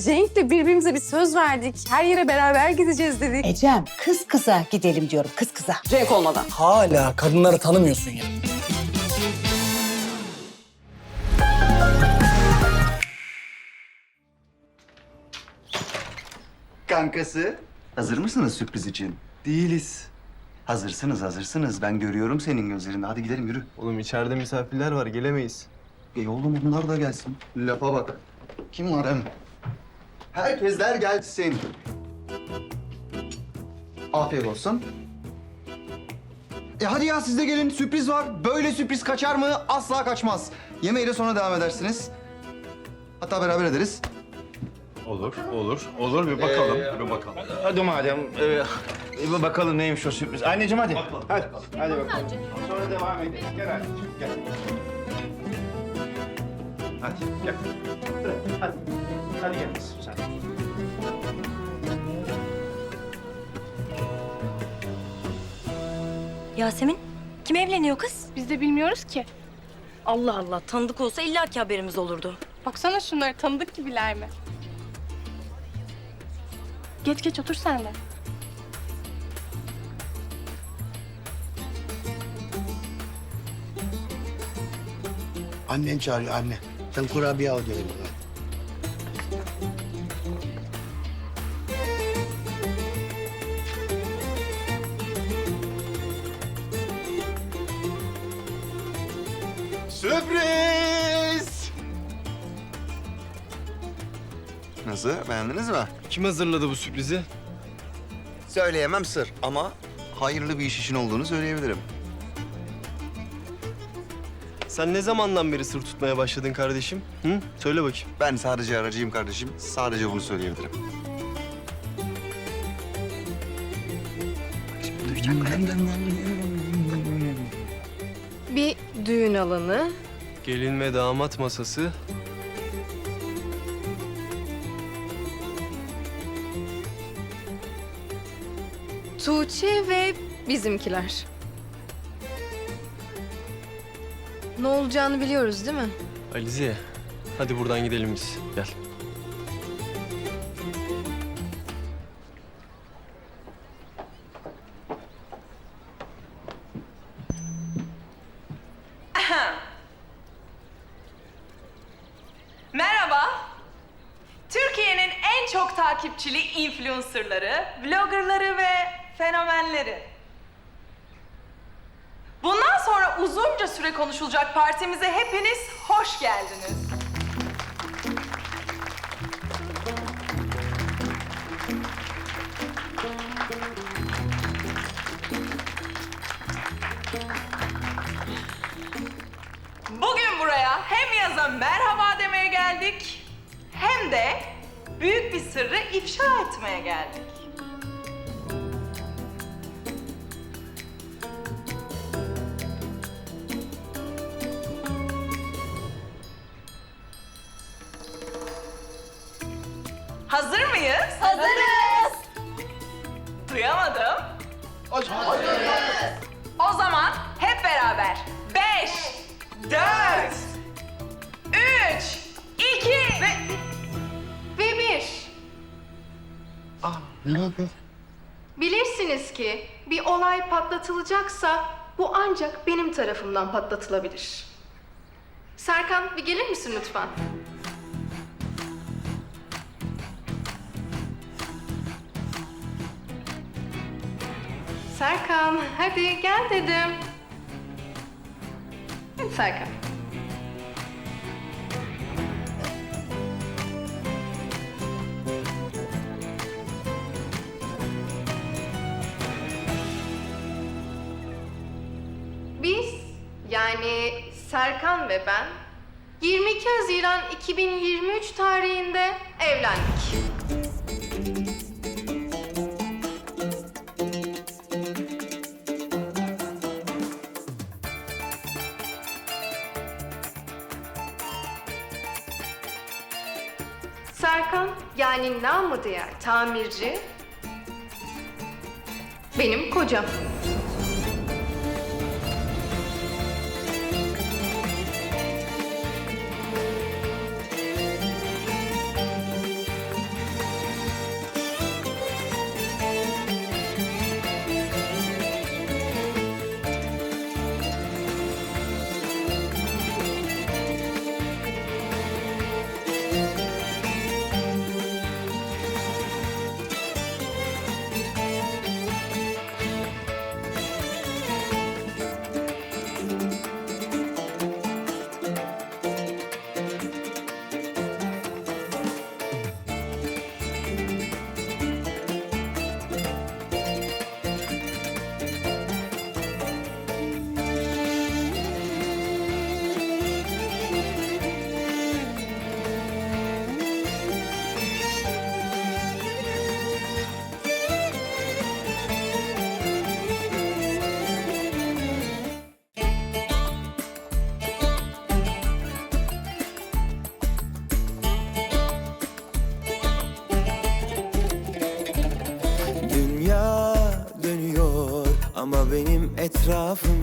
biz Cenk'le birbirimize bir söz verdik. Her yere beraber gideceğiz dedik. Ecem kız kıza gidelim diyorum kız kıza. Cenk olmadan. Hala kadınları tanımıyorsun ya. Kankası, hazır mısınız sürpriz için? Değiliz. Hazırsınız, hazırsınız. Ben görüyorum senin gözlerinde. Hadi gidelim, yürü. Oğlum içeride misafirler var gelemeyiz. E oğlum bunlar da gelsin. Lafa bak. Kim var hem? Herkesler gelsin. Afiyet olsun. E hadi ya siz de gelin. Sürpriz var. Böyle sürpriz kaçar mı? Asla kaçmaz. Yemeğe de sonra devam edersiniz. Hatta beraber ederiz. Olur, olur, olur. Bir bakalım, bir bakalım. Hadi madem e, bir bakalım neymiş o sürpriz. Anneciğim hadi. Hadi. Hadi bakalım. Sonra devam ederiz. Gel anneciğim gel. Hadi gel. Hadi. Hadi gel kızım sen. Yasemin, kim evleniyor kız? Biz de bilmiyoruz ki. Allah Allah, tanıdık olsa illaki haberimiz olurdu. Baksana şunları tanıdık gibiler mi? Geç geç otur sen de. Annen çağırıyor anne. Sen kurabiye al gelelim. Sürpriz! Nasıl? Beğendiniz mi? Kim hazırladı bu sürprizi? Söyleyemem sır ama hayırlı bir iş için olduğunu söyleyebilirim. Sen ne zamandan beri sır tutmaya başladın kardeşim? Hı? Söyle bakayım. Ben sadece aracıyım kardeşim. Sadece bunu söyleyebilirim. Bir düğün alanı, Gelin ve damat masası. Tuğçe ve bizimkiler. Ne olacağını biliyoruz değil mi? Alize, hadi buradan gidelim biz. Gel. Merhaba. Türkiye'nin en çok takipçili influencerları, vloggerları ve fenomenleri. Bundan sonra uzunca süre konuşulacak partimize hepiniz hoş geldiniz. Bugün buraya hem yaza merhaba demeye geldik hem de büyük bir sırrı ifşa etmeye geldik. Hazır mıyız? Hazırız. Duyamadım. Hazırız. O zaman hep beraber. Beş, dört, üç, iki ve... Ve bir. Ne yapıyor? Bilirsiniz ki bir olay patlatılacaksa bu ancak benim tarafımdan patlatılabilir. Serkan bir gelir misin lütfen? Serkan hadi gel dedim. Hadi Serkan. Biz yani Serkan ve ben 22 Haziran 2023 tarihinde evlendik. Serkan yani namı diğer tamirci benim kocam. Etrafım